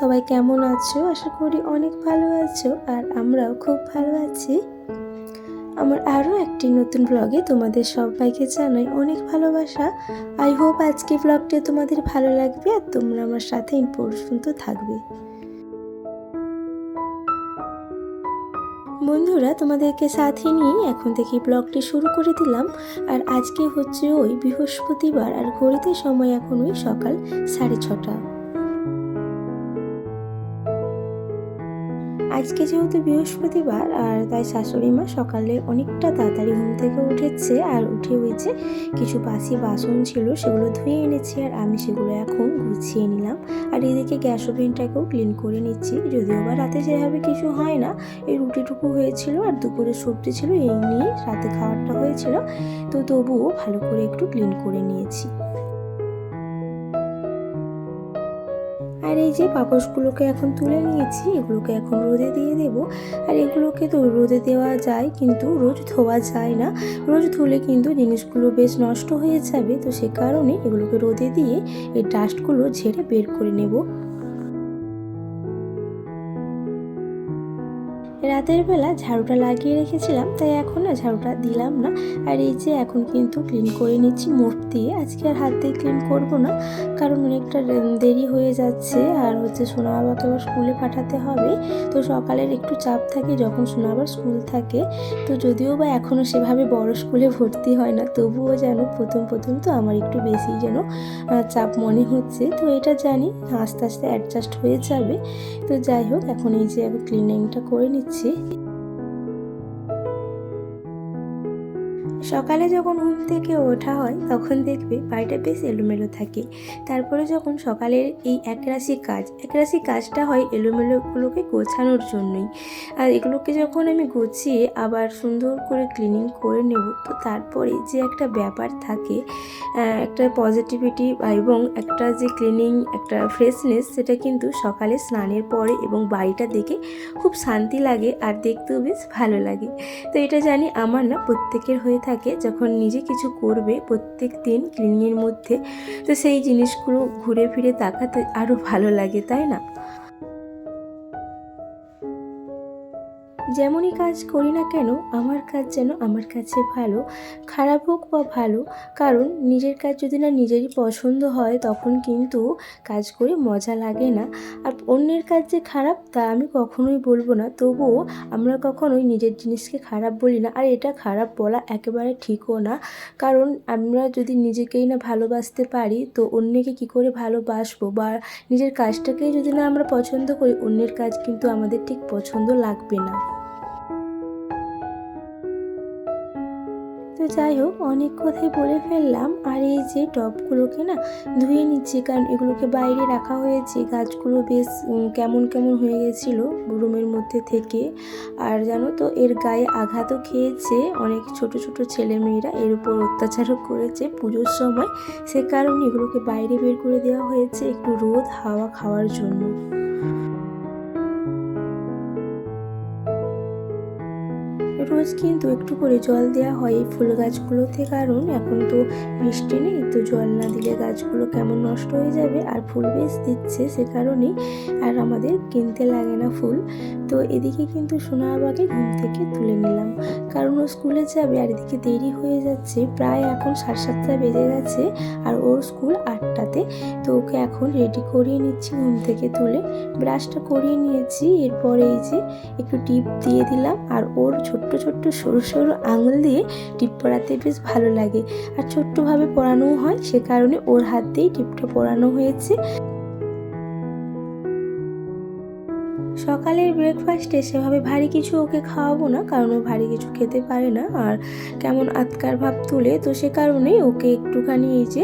সবাই কেমন আছো? আশা করি অনেক ভালো আছো আর আমরাও খুব ভালো আছি। আমার আরও একটি নতুন ব্লগে তোমাদের সবাইকে জানাই অনেক ভালোবাসা। আই হোপ আজকে ব্লগটা তোমাদের ভালো লাগবে আর তোমরা আমার সাথে পর্যন্ত থাকবে। বন্ধুরা, তোমাদেরকে সাথে নিয়ে এখন থেকে ব্লগটি শুরু করে দিলাম। আর আজকে হচ্ছে ওই বৃহস্পতিবার আর ঘড়িতে সময় এখন ওই সকাল সাড়ে ছটা। আজকে যেহেতু বৃহস্পতিবার আর তাই শাশুড়ি মা সকালে অনেকটা তাড়াতাড়ি ঘুম থেকে উঠেছে আর উঠে হয়েছে, কিছু বাসি বাসন ছিল সেগুলো ধুয়ে এনেছি আর আমি সেগুলো এখন গুছিয়ে নিলাম। আর এদিকে গ্যাস ওভেনটাকেও ক্লিন করে নিচ্ছি, যদিও বা রাতে যেভাবে কিছু হয় না, এই রুটিটুকু হয়েছিল আর দুপুরে সবজি ছিল, এই নিয়ে রাতে খাবারটা হয়েছিল। তো তবুও ভালো করে একটু ক্লিন করে নিয়েছি। আর এই যে পাপোশগুলোকে এখন তুলে নিয়েছি, এগুলোকে এখন রোদে দিয়ে দেব। আর এগুলোকে তো রোদে দেওয়া যায়, কিন্তু রোজ ধোয়া যায় না। রোজ ধুলে কিন্তু জিনিসগুলো বেশ নষ্ট হয়ে যাবে, তো সে কারণে এগুলোকে রোদে দিয়ে এই ডাস্টগুলো ঝেড়ে বের করে নেব। রাতের বেলা ঝাড়ুটা লাগিয়ে রেখেছিলাম, তাই এখন না ঝাড়ুটা দিলাম না। আর এই যে এখন কিন্তু ক্লিন করে নিচ্ছি মোট দিয়ে। আজকে আর হাত দিয়ে ক্লিন করব না, কারণ অনেকটা দেরি হয়ে যাচ্ছে। আর হচ্ছে সোনা বাবাকে আবার স্কুলে পাঠাতে হবে। তো সকালের একটু চাপ থাকে যখন সোনা আবার স্কুল থাকে। তো যদিও বা এখনও সেভাবে বড় স্কুলে ভর্তি হয় না, তবুও যেন প্রথম প্রথম তো আমার একটু বেশি যেন চাপ মনে হচ্ছে। তো এটা জানি, আস্তে আস্তে অ্যাডজাস্ট হয়ে যাবে। তো যাই হোক, এখন এই যে ক্লিনিংটা করে নিচ্ছি। ¿sí? সকালে যখন ঘুম থেকে ওঠা হয়, তখন দেখবে বাড়িটা বেশ এলোমেলো থাকে। তারপরে যখন সকালের এই একরাশি কাজ, একরাশি কাজটা হয় এলোমেলোগুলোকে গোছানোর জন্যই। আর এগুলোকে যখন আমি গুছিয়ে আবার সুন্দর করে ক্লিনিং করে নেব, তো তারপরে যে একটা ব্যাপার থাকে একটা পজিটিভিটি এবং একটা যে ক্লিনিং একটা ফ্রেশনেস সেটা কিন্তু সকালে স্নানের পরে এবং বাড়িটা দেখে খুব শান্তি লাগে আর দেখতেও বেশ ভালো লাগে। তো এটা জানি আমার না প্রত্যেকের হয়ে থাকে। যখন নিজে কিছু করবে প্রত্যেক দিন ক্লিনিংয়ের মধ্যে, তো সেই জিনিসগুলো ঘুরে ফিরে তাকাতে আরও ভালো লাগে, তাই না? যেমনই কাজ করি না কেন, আমার কাজ যেন আমার কাছে ভালো, খারাপ হোক বা ভালো, কারণ নিজের কাজ যদি না নিজেরই পছন্দ হয়, তখন কিন্তু কাজ করে মজা লাগে না। আর অন্যের কাজ যে খারাপ, তা আমি কখনোই বলব না। তবুও আমরা কখনোই নিজের জিনিসকে খারাপ বলি না। আর এটা খারাপ বলা একেবারে ঠিকও না। কারণ আমরা যদি নিজেকেই না ভালোবাসতে পারি, তো অন্যকে কি করে ভালোবাসবো? বা নিজের কাজটাকেই যদি না আমরা পছন্দ করি, অন্যের কাজ কিন্তু আমাদের ঠিক পছন্দ লাগবে না। যাই হোক, অনেক কথাই বলে ফেললাম। আর এই যে টবগুলোকে না ধুয়ে নিচ্ছি, কারণ এগুলোকে বাইরে রাখা হয়েছে। গাছগুলো বেশ কেমন কেমন হয়ে গেছিল রুমের মধ্যে থেকে। আর জানো তো, এর গায়ে আঘাতও খেয়েছে অনেক ছোট ছোট ছেলেমেয়েরা এর উপর অত্যাচারও করেছে পুজোর সময়। সে কারণে এগুলোকে বাইরে বের করে দেওয়া হয়েছে একটু রোদ, হাওয়া খাওয়ার জন্য। রোজ কিন্তু একটু করে জল দেওয়া হয় এই ফুল গাছগুলোতে, কারণ এখন তো বৃষ্টি নেই, তো জল না দিলে গাছগুলো কেমন নষ্ট হয়ে যাবে আর ফুল বেশ দিচ্ছে সে কারণেই আর আমাদের কিনতে লাগে না ফুল। তো এদিকে কিন্তু সোনা বাবাকে ঘুম থেকে তুলে নিলাম, কারণ ও স্কুলে যাবে আর এদিকে দেরি হয়ে যাচ্ছে, প্রায় এখন সাড়ে সাতটা বেজে গেছে আর ওর স্কুল আটটাতে। তো ওকে এখন রেডি করিয়ে নিচ্ছি ঘুম থেকে তুলে, ব্রাশটা করিয়ে নিয়েছি, এরপরে এই যে একটু টিপ দিয়ে দিলাম আর ওর ছোট্ট ছোট্ট সরু সরু আঙুল দিয়ে টিপ পরাতে বেশ ভালো লাগে। আর ছোট্টভাবে পরানোও হয়, সে কারণে ওর হাত দিয়েই টিপটা পরানো হয়েছে। সকালের ব্রেকফাস্টে সেভাবে ভারী কিছু ওকে খাওয়াবো না, কারণ ও ভারী কিছু খেতে পারে না। আর কেমন আতকার ভাব তুলে, তো সে কারণেই ওকে একটুখানি এই যে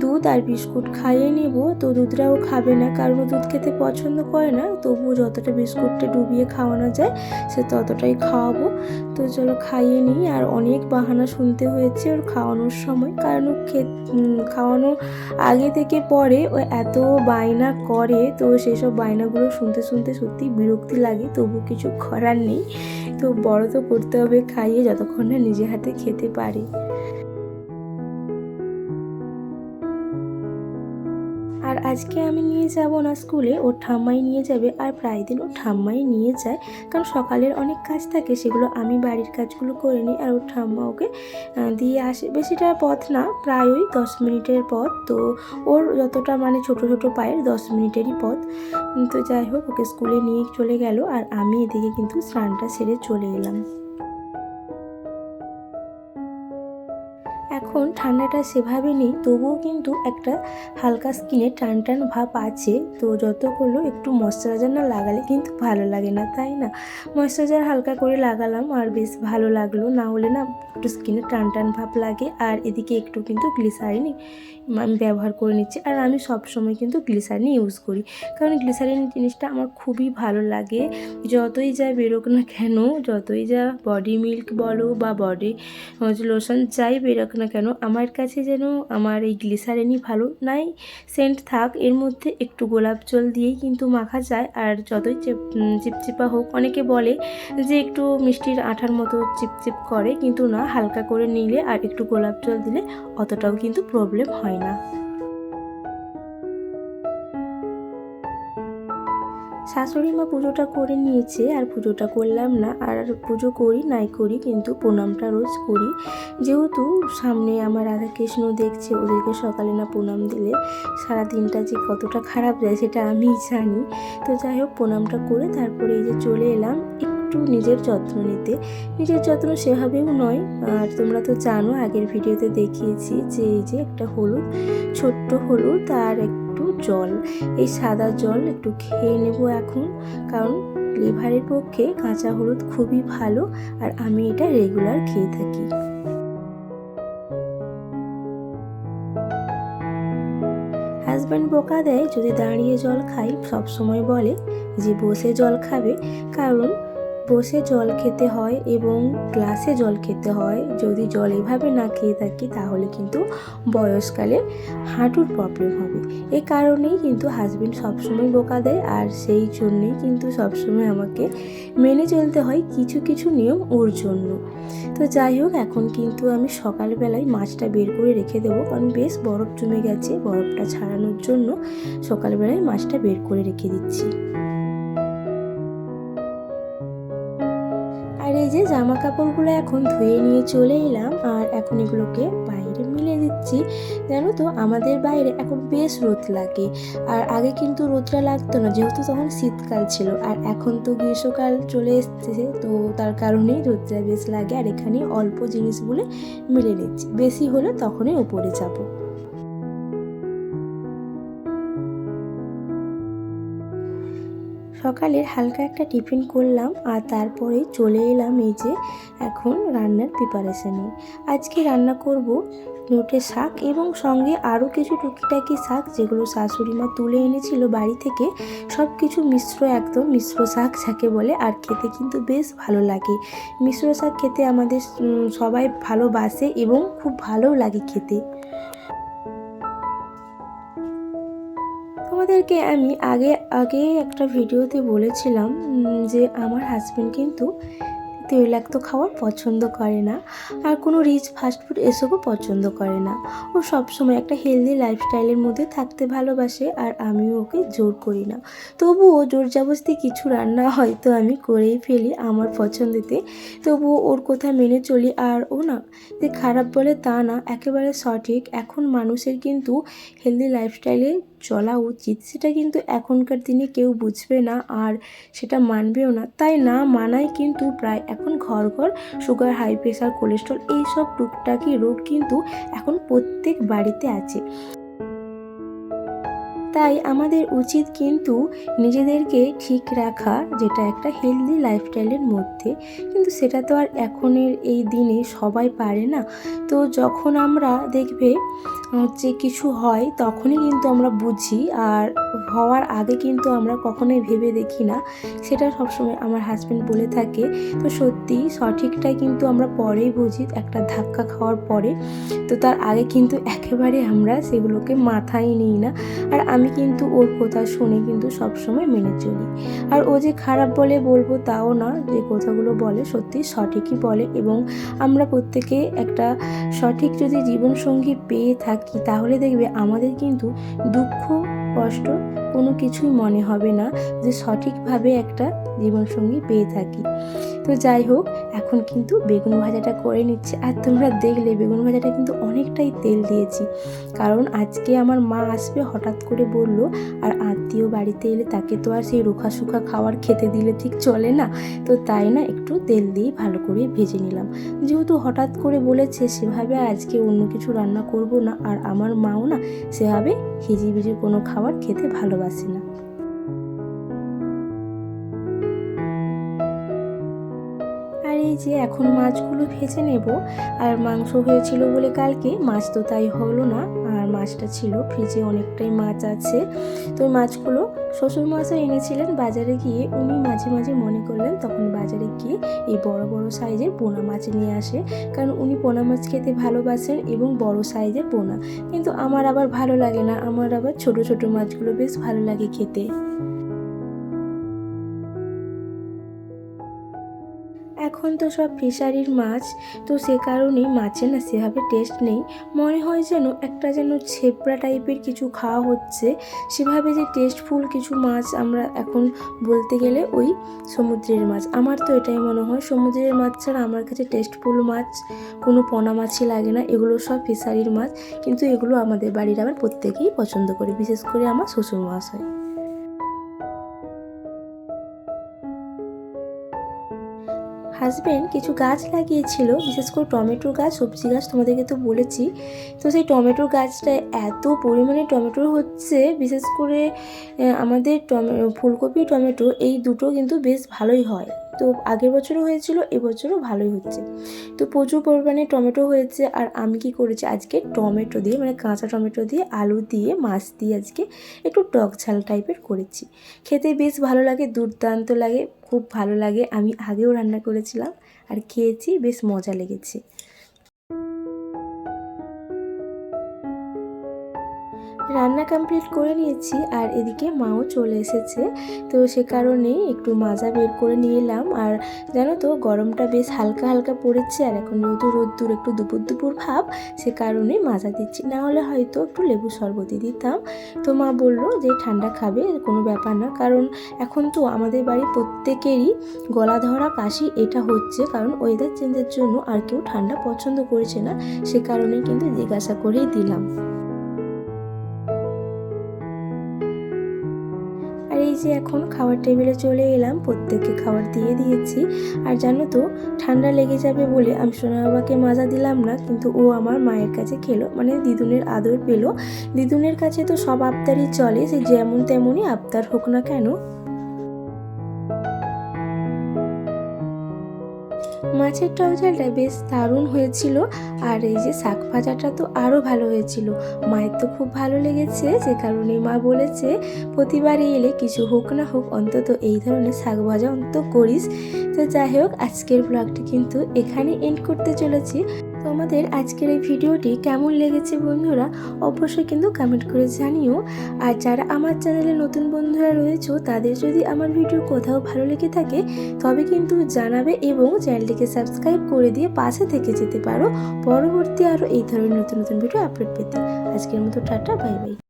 দুধ আর বিস্কুট খাইয়ে নেব। তো দুধটাও খাবে না, কারণ ও দুধ খেতে পছন্দ করে না। তবুও যতটা বিস্কুটটা ডুবিয়ে খাওয়ানো যায়, সে ততটাই খাওয়াবো। তো চলো খাইয়ে নিই। আর অনেক বাহানা শুনতে হয়েছে ওর খাওয়ানোর সময়। কারণ ও খাওয়ানো আগে থেকে পরে ও এত বায়না করে, তো সেসব বায়নাগুলো শুনতে শুনতে সত্যি বিরক্তি লাগে। তবু কিছু করার নেই। তো বড় তো করতে হবে খাইয়ে, যতক্ষণ না নিজে হাতে খেতে পারে। আজকে আমি নিয়ে যাব না স্কুলে ওর ঠাম্মাই নিয়ে যাবে আর প্রায় দিন ওর ঠাম্মাই নিয়ে যায়। কারণ সকালের অনেক কাজ থাকে, সেগুলো আমি বাড়ির কাজগুলো করে নিই আর ওর ঠাম্মা ওকে দিয়ে আসে। বেশিটা পথ না, প্রায়ই দশ মিনিটের পথ। তো ওর যতটা মানে ছোট ছোট পায়ের দশ মিনিটেরই পথ। তো যাই হোক, ওকে স্কুলে নিয়ে চলে গেল আর আমি এদিকে কিন্তু স্নানটা সেরে চলে এলাম। এখন ঠান্ডাটা সেভাবে নেই, তবুও কিন্তু একটা হালকা স্কিনে টান টান ভাব আছে। তো যত করল, একটু ময়শ্চারাইজার না লাগালে কিন্তু ভালো লাগে না, তাই না? ময়শ্চারাইজার হালকা করে লাগালাম আর বেশ ভালো লাগল। না হলে না একটু স্কিনে টান টান ভাব লাগে আর এদিকে একটু কিন্তু গ্লিসারিন আমি ব্যবহার করে নিচ্ছি। আর আমি সব সময় কিন্তু গ্লিসারিন ইউজ করি, কারণ গ্লিসারিন জিনিসটা আমার খুবই ভালো লাগে। যতই যা বেরোক না কেন, যতই যা বডি মিল্ক বলো বা বডি লোশন যাই বেরোক না কেন আমার কাছে যেন আমার এই গ্লিসারিনই ভালো। নাই, সেন্ট থাক, এর মধ্যে একটু গোলাপ জল দিয়েই কিন্তু মাখা যায়। আর যতই চিপ- চিপচিপা হোক, অনেকে বলে যে একটু মিষ্টির আঠার মতো চিপচিপ করে, কিন্তু না, হালকা করে নিলে আর একটু গোলাপ জল দিলে অতটাও কিন্তু প্রবলেম হয় না। শাশুড়ি মা পুজোটা করে নিয়েছে, আর পুজোটা করলাম না, আর পুজো করি, নাই করি, কিন্তু প্রণামটা রোজ করি। যেহেতু সামনে আমার রাধাকৃষ্ণ দেখছে, ওদেরকে সকালে না প্রণাম দিলে সারা দিনটা যে কতটা খারাপ যায় সেটা আমি জানি। তো যাই হোক, প্রণামটা করে তারপরে এই যে চলে এলাম একটু নিজের যত্ন নিতে। নিজের যত্ন সেভাবেও নয়, আর তোমরা তো জানো আগের ভিডিওতে দেখিয়েছি যে এই যে একটা হলুদ, ছোট্ট হলুদ, আর জল। এই সাদা জল একটু খেয়ে নেব এখন, কারণ লিভারের পক্ষে কাঁচা হলুদ খুবই ভালো আর আমি এটা রেগুলার খেয়ে থাকি। হাজব্যান্ড বোকা দেয়, যদি দাঁড়িয়ে জল খাই সব সময় বলে, যে বসে জল খাবে, কারণ বসে জল খেতে হয় এবং গ্লাসে জল খেতে হয়। যদি জল এভাবে না খেয়ে থাকি, তাহলে কিন্তু বয়সকালে হাঁটুর প্রবলেম হবে। এ কারণেই কিন্তু হাজবেন্ড সবসময় বোকা দেয় আর সেই জন্যেই কিন্তু সবসময় আমাকে মেনে চলতে হয় কিছু কিছু নিয়ম ওর জন্য। তো যাই হোক, এখন কিন্তু আমি সকালবেলায় মাছটা বের করে রেখে দেবো। কারণ বেশ বরফ জমে গেছে, বরফটা ছাড়ানোর জন্য সকালবেলায় মাছটা বের করে রেখে দিচ্ছি। যে জামা কাপড়গুলো এখন ধুয়ে নিয়ে চলে এলাম আর এখন এগুলোকে বাইরে মিলে দিচ্ছি। জানো তো, আমাদের বাইরে এখন বেশ রোদ লাগে। আর আগে কিন্তু রোদটা লাগতো না, যেহেতু তখন শীতকাল ছিল। আর এখন তো গ্রীষ্মকাল চলে এসছে, তো তার কারণেই রোদটা বেশ লাগে। আর এখানে অল্প জিনিসগুলো মিলে নিচ্ছি। বেশি হলে তখনই উপরে যাব। সকালের হালকা একটা টিফিন করলাম আর তারপরে চলে এলাম এই যে এখন রান্নার প্রিপারেশানে আজকে রান্না করব নোটে শাক এবং সঙ্গে আরও কিছু টুকিটাকি শাক যেগুলো শাশুড়ি মা তুলে এনেছিল বাড়ি থেকে। সব কিছু মিশ্র একদম মিশ্র শাক যাকে বলে আর খেতে কিন্তু বেশ ভালো লাগে। মিশ্র শাক খেতে আমাদের সবাই ভালোবাসে এবং খুব ভালো লাগে খেতে। তোমাদেরকে আমি আগে আগে একটা ভিডিওতে বলেছিলাম যে আমার হাজব্যান্ড কিন্তু তৈলাক্ত খাবার পছন্দ করে না। আর কোনো রিচ ফাস্টফুড এসবও পছন্দ করে না। ও সবসময় একটা হেলদি লাইফস্টাইলের মধ্যে থাকতে ভালোবাসে, আর আমিও ওকে জোর করি না। তবুও জোর জবস্তি কিছু রান্না হয়তো আমি করেই ফেলি আমার পছন্দেতে। তবুও ওর কথা মেনে চলি আর ও না, যে খারাপ বলে তা না, একেবারে সঠিক। এখন মানুষের কিন্তু হেলদি লাইফস্টাইলে চলা উচিত। সেটা কিন্তু এখনকার দিনে কেউ বুঝবে না আর সেটা মানবেও না। তাই না মানাই কিন্তু প্রায় এখন ঘর ঘর সুগার হাই প্রেশার কোলেস্ট্রল এইসব টুকটাকি রোগ কিন্তু এখন প্রত্যেক বাড়িতে আছে। তাই আমাদের উচিত কিন্তু নিজেদেরকে ঠিক রাখা, যেটা একটা হেলদি লাইফস্টাইলের মধ্যে। কিন্তু সেটা তো আর এখনের এই দিনে সবাই পারে না। তো যখন আমরা দেখবে হচ্ছে কিছু হয়, তখনই কিন্তু আমরা বুঝি। আর হওয়ার আগে কিন্তু আমরা কখনোই ভেবে দেখি না। সেটা সবসময় আমার হাজব্যান্ড বলে থাকে। তো সত্যি সঠিকটা কিন্তু আমরা পরেই বুঝি, একটা ধাক্কা খাওয়ার পরে। তো তার আগে কিন্তু একেবারে আমরা সেগুলোকে মাথায় নিই না। আর আমি কিন্তু ওর কথা শুনে কিন্তু সবসময় মেনে চলি। আর ও যে খারাপ বলে বলব তাও না, যে কথাগুলো বলে সত্যি সঠিকই বলে। এবং আমরা প্রত্যেকে একটা সঠিক যদি জীবনসঙ্গী পেয়ে থাকি তাহলে দেখবে আমাদের কিন্তু দুঃখ, কষ্ট কোনো কিছুই মনে হবে না যে সঠিকভাবে একটা জীবনসঙ্গী পেয়ে থাকি। তো যাই হোক, এখন কিন্তু বেগুন ভাজাটা করে নিচ্ছে। আর তোমরা দেখলে, বেগুন ভাজাটা কিন্তু অনেকটাই তেল দিয়েছি। কারণ আজকে আমার মা আসবে, হঠাৎ করে বলল, আর আত্মীয় বাড়িতে এলে তাকে তো আর সেই রুখা সুখা খাওয়ার খেতে দিলে ঠিক চলে না। তো তাই না, একটু তেল দিয়ে ভালো করে ভেজে নিলাম। যেহেতু হঠাৎ করে বলেছে, সেভাবে আজকে অন্য কিছু রান্না করব না। আর আমার মাও না, সেভাবে হিজি ভিজি কোনো খাবার খেতে ভালোবাসে না। এই যে এখন মাছগুলো ভেজে নেব, আর মাংস হয়েছিল বলে কালকে, মাছ তো তাই হলো না, আর মাছটা ছিল ফ্রিজে অনেকটাই মাছ আছে। তো মাছগুলো শ্বশুর মশাই এনেছিলেন, বাজারে গিয়ে উনি মাঝে মাঝে মনে করলেন, তখন বাজারে গিয়ে এই বড় বড় সাইজের পোনা মাছ নিয়ে আসে। কারণ উনি পোনা মাছ খেতে ভালোবাসেন এবং বড় সাইজের পোনা। কিন্তু আমার আবার ভালো লাগে না, আমার আবার ছোট ছোট মাছগুলো বেশ ভালো লাগে খেতে। এখন তো সব ফিশারির মাছ, তো সে কারণেই মাছে না সেভাবে টেস্ট নেই। মনে হয় যেন একটা যেন ছেপড়া টাইপের কিছু খাওয়া হচ্ছে। সেভাবে যে টেস্টফুল কিছু মাছ আমরা এখন বলতে গেলে ওই সমুদ্রের মাছ। আমার তো এটাই মনে হয়, সমুদ্রের মাছ ছাড়া আমার কাছে টেস্টফুল মাছ, কোনো পোনা মাছই লাগে না। এগুলো সব ফিশারির মাছ, কিন্তু এগুলো আমাদের বাড়ির আবার প্রত্যেকেই পছন্দ করে, বিশেষ করে আমার শ্বশুর মাছ হয় হাজব্যান্ড কিছু গাছ লাগিয়েছিল, বিশেষ করে টমেটো গাছ, সবজি গাছ তোমাদেরকে তো বলেছি। তো সেই টমেটো গাছটা এত পরিমাণে টমেটো হচ্ছে, বিশেষ করে আমাদের টমে, ফুলকপি টমেটো, এই দুটো কিন্তু বেশ ভালোই হয়। তো আগের বছরও হয়েছিল, এবছরও ভালোই হচ্ছে। তো প্রচুর পরিমাণে টমেটো হয়েছে আর আমি কি করেছি, আজকে টমেটো দিয়ে মানে কাঁচা টমেটো দিয়ে, আলু দিয়ে, মাছ দিয়ে আজকে একটু টক ঝাল টাইপের করেছি। খেতে বেশ ভালো লাগে, দুর্দান্ত লাগে, খুব ভালো লাগে। আমি আগেও রান্না করেছিলাম আর খেয়েছি, বেশ মজা লেগেছে। রান্না কমপ্লিট করে নিয়েছি আর এদিকে মাও চলে এসেছে। তো সে কারণেই একটু মাজা বের করে নিয়ে এলাম। আর জানো তো, গরমটা বেশ হালকা হালকা পড়েছে আর এখন যেহেতু রোদ্দুর, একটু দুপুর দুপুর ভাব, সে কারণে মাজা দিচ্ছি। না হলে হয়তো একটু লেবু শরবতি দিতাম। তো মা বলল যে, ঠান্ডা খাবে কোনো ব্যাপার না। কারণ এখন তো আমাদের বাড়ি প্রত্যেকেরই গলা ধরা কাশি এটা হচ্ছে। কারণ ওয়েদার চেঞ্জের জন্য আর কেউ ঠান্ডা পছন্দ করেছে না। সে কারণে কিন্তু জিজ্ঞাসা করেই দিলাম। এই যে এখন খাবার টেবিলে চলে এলাম, প্রত্যেককে খাবার দিয়ে দিয়েছি। আর জানো তো, ঠান্ডা লেগে যাবে বলে আমি সোনা বাবাকে মাজা দিলাম না, কিন্তু ও আমার মায়ের কাছে খেলো মানে দিদুনের আদর পেল। দিদুনের কাছে তো সব আবদারই চলে সে যেমন তেমনই আবদার হোক না কেন। মাছের টক ঝালটা বেশ দারুণ হয়েছিল আর এই যে শাক ভাজাটা তো আরও ভালো হয়েছিল। মায়ের তো খুব ভালো লেগেছে, যে কারণে মা বলেছে, প্রতিবারই এলে কিছু হোক না হোক, অন্তত এই ধরনের শাক ভাজা অন্তত করিস। তো যাই হোক, আজকের ব্লগটি কিন্তু এখানে এন্ড করতে চলেছি। তোমাদের আজকের এই ভিডিওটি কেমন লেগেছে বন্ধুরা অবশ্যই কিন্তু কমেন্ট করে জানিও। আর যারা আমার চ্যানেলে নতুন বন্ধুরা রয়েছে, তাদের যদি আমার ভিডিও কোথাও ভালো লেগে থাকে, তবে কিন্তু জানাবে এবং চ্যানেলটিকে সাবস্ক্রাইব করে দিয়ে পাশে থেকে যেতে পারো। পরবর্তী আরও এই ধরনের নতুন নতুন ভিডিও আপলোড পেতে। আজকের মতো টাটা বাই বাই